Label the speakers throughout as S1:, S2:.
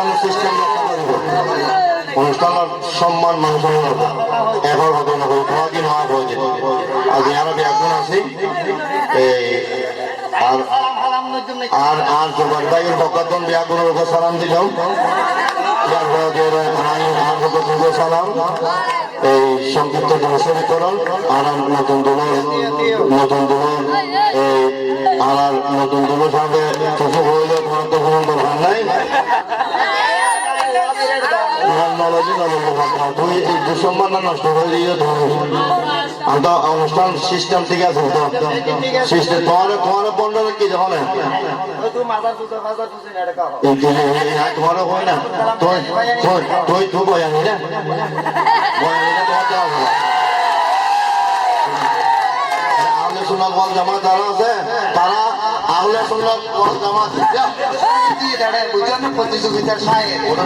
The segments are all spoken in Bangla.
S1: অনুষ্ঠানের সিস্টেম রক্ষা করিব অনুষ্ঠানের সম্মান মানুষ এখন হবে। না কোনো দিন হওয়া প্রয়োজন। আজ ইয়ারা একজন আছি আর আর আর জোবান ভাইয়ের বকাতন বিয়াগুলোর উপর সালাম দিলাম। সালাম, এই সংক্ষিপ্ত জনসরীকরণ আর নতুন দলের নতুন দলের আর নতুন দলের সাথে কিছু হইলে তোমার তো নাই। তুই এই দুঃসম্মানটা নষ্ট করে দিয়ে আমরা অনুষ্ঠান সিস্টেম ঠিক আছে, তো সিস্টেম তোমার তোমার তুই তুই তুই তুই বয়ানি না বয়ানি না সুন্নাত ওয়াল জামাত যারা আছে তারা আহলে সুন্নাত ওয়াল জামাত
S2: প্রতিযোগিতার সায়।
S1: ওটা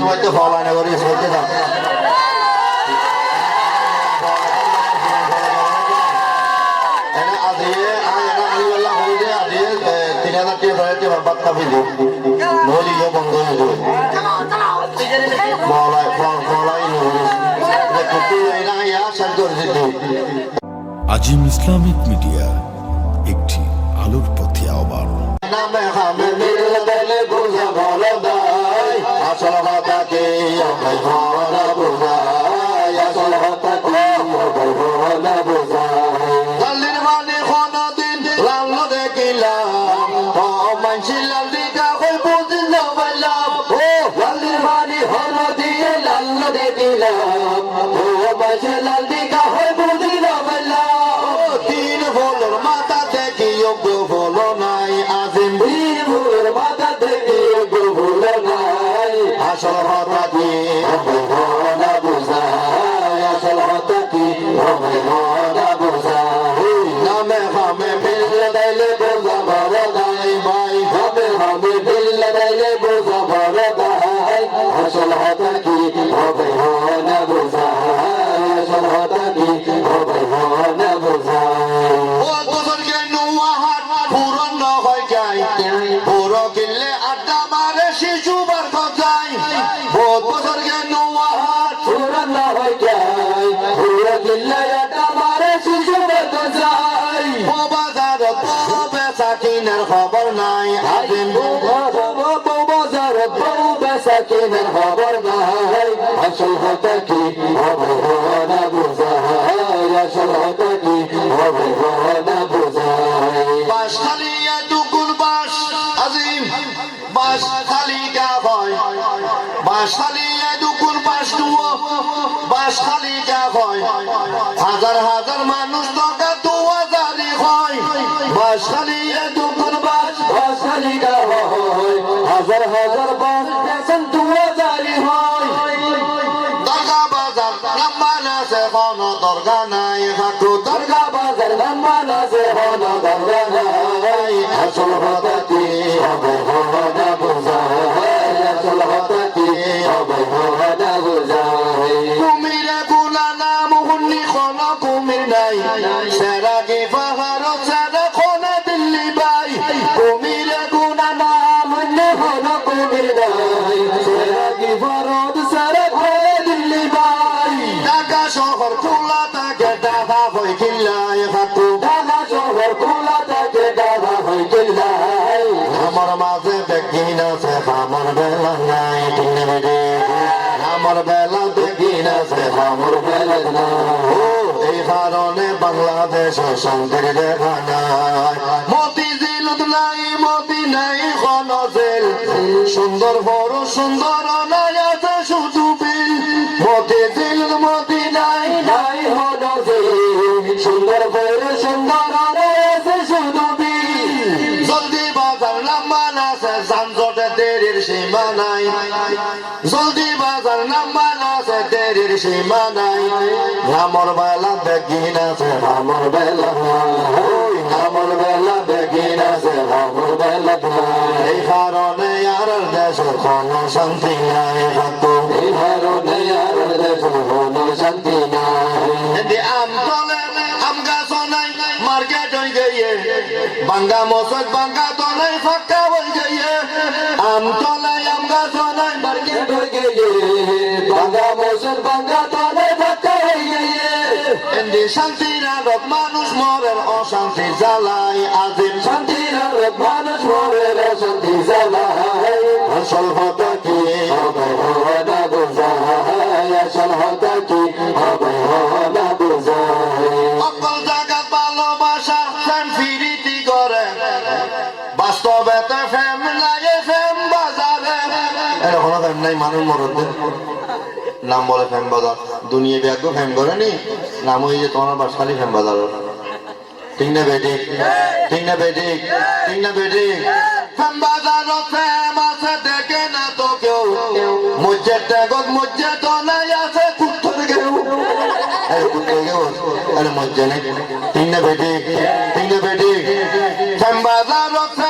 S1: সবাই তো ফল আয়না করে সবাইকে দাও। বাত্তা পেল ইয়ে বন্ধ হয়ে যাবে। বলাই বলাই নহলে কুকুর এরা ইয়া সাজ করে দিতে
S3: আজিম ইসলামিক মিডিয়া একটি আলোর পথে আহ্বান।
S1: ভালো দাই আসল দাইলে বোঝা বড় দাই ভাই হবে হবে মিল দাইলে বোঝা বড় দাই আসল কথা কি হবে না বোঝা? আসল কথা কি হবে না বোঝা? ও তোর কেন আহার পূরণ হয়ে যায়। পুরো কিনলে কিনার খবর নাই? আসল হতা কি? হবে না বুঝাই আসল হতা কি? হবে না বুঝাই বাস খালি দুগুণ বাস আজিম। বাস খালি গা হয় বাস খালি দুগুণ বাস দুও বাস খালি গা হয় হাজার হাজার মানুষ টাকা দু হাজারই হয়। বাস খালি দুগুণ বাস বাস খালি গা হয় হাজার হাজার বাস কুমিরে গুলা নাম হুন্নি কুমির নাই সেরা কি পাহাড় সেরা কোনে দিল্লি বাই। কুমিরে গুনা নাম কোনো কুমির নাই আমার বেলা দেখি না সে আমার বেলা নাই ও এই কারণে বাংলাদেশ শান্তির দেখা নাই। মতি জিলত নাই মতি নাই খনজেল সুন্দর বড় সুন্দর নাই সীমা নাই আমার বেলা দেখি না সে বেলা আমার বেলা দেখি বেলা এই কারণে আর কোনো শান্তি নাই হাতো। এই কারণে আর কোনো শান্তি নাই। আম তলে, আম গাছ নাই, মার্কেট হয়ে গিয়ে। বাঙ্গা মশা মোসত বাঙ্গা তলাই ফাঁকা হয়ে গিয়ে। আম তলাই শান্তির আরব মানুষ মরের অশান্তি জ্বালাই আজিম শান্তির আরব মানুষ মরের অশান্তি জ্বালাই আসল হতা কি? হবে না বোঝায় আসল হতা কি? হবে না বোঝায় অকল জায়গা ভালোবাসা ফ্যান মানুষ মরতে নাম বলে ফ্যাম বাজার। দুনিয়া ব্যাগ ফ্যাম করে নি, নাম ওই যে তোমার বাসালি ফ্যাম বাজার। ঠিক না বেটি ঠিক? না বেটি ঠিক? না বেটি বাজার ফ্যাম আছে, দেখে না তো কেউ। মুজ্জে ত্যাগত মুজ্জে তো নাই আছে কুত্তর কেউ। আরে কুত্তর কেউ আরে মজ্জা নেই। ঠিক না বেটি ঠিক? না বেটি বাজার ফ্যাম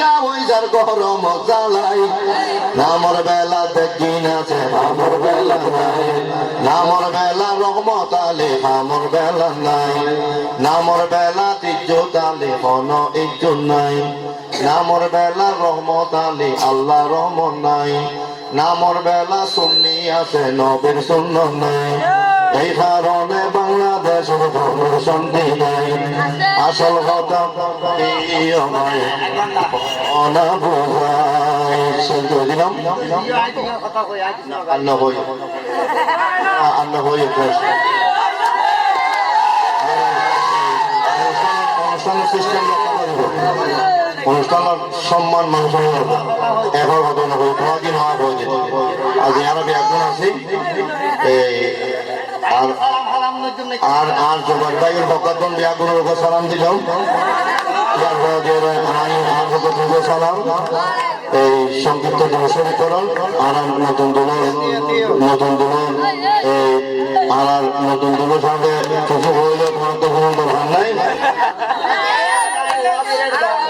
S1: লেন্ডা হই যার গরম জ্বালাই নামর বেলা দেখি না সে নামর বেলা নাই। নামর বেলা রহমত আলী নামর বেলা নাই। নামর বেলা ইজ্জত আলী, কোন ইজ্জত নাই। নামর বেলা রহমত আলী, আল্লাহ রহমত নাই। নামর বেলা সুন্নি আছে, নবীর শূন্য নাই। এই কারণে বাংলাদেশের ধর্ম নাই। আসল কথা আমায় সম্মান মানুষ এখন ঘটনা হই তোমার কি নয় হয়ে আজ ইয়ারা একজন আছি আর আর জবাব ভাইয়ের বকাতন বিয়াগুলোর সালাম দিলাম সালাম এই সংক্ষিপ্ত দিবসীকরণ আর নতুন দলের নতুন এই আর নতুন দলের সঙ্গে কিছু হইলে তোমার তো কোনো দরকার নাই নলেজে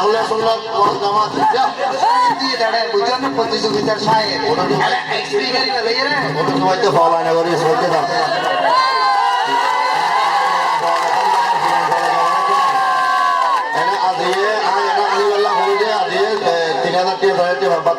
S1: আহলে সুন্নাত ওয়াল জামাত
S2: প্রতিযোগিতার সাহেব।
S1: ওটা তোমার তো ভালো না করে সইতে দাও। এনে আজিয়ে আই এনে আলিবাল্লা হইলে আজিয়ে তিন হাজার টাকা ধরে বাদ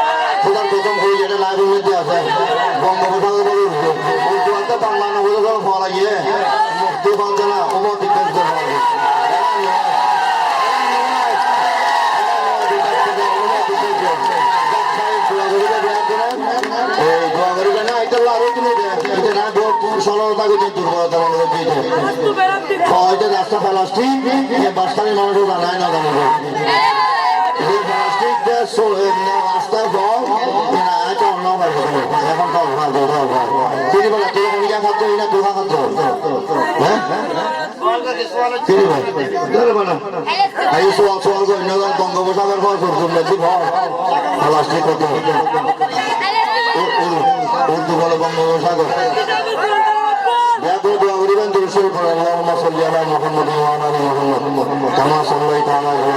S1: রাস্তা প্লাস্টিক বাসখালী মানুষও জানায় না জানাব এই প্লাস্টিক রাস্তায় অন্য এখন তুই ভূমিকা খাদ্য না তোহা খাদ্য হ্যাঁ তিনি বলে এই সোয়াল সোয়াল করে নগর বঙ্গোপসাগর করতুন প্লাস্টিক কত উপকূল বঙ্গোপসাগর ব্যাপক অগ্রিবান্ধ রসুল আল্লাহ সাল্লাহ মোহাম্মদ মোহাম্মদ। মোহাম্মদ মোহাম্মদ মোহাম্মদ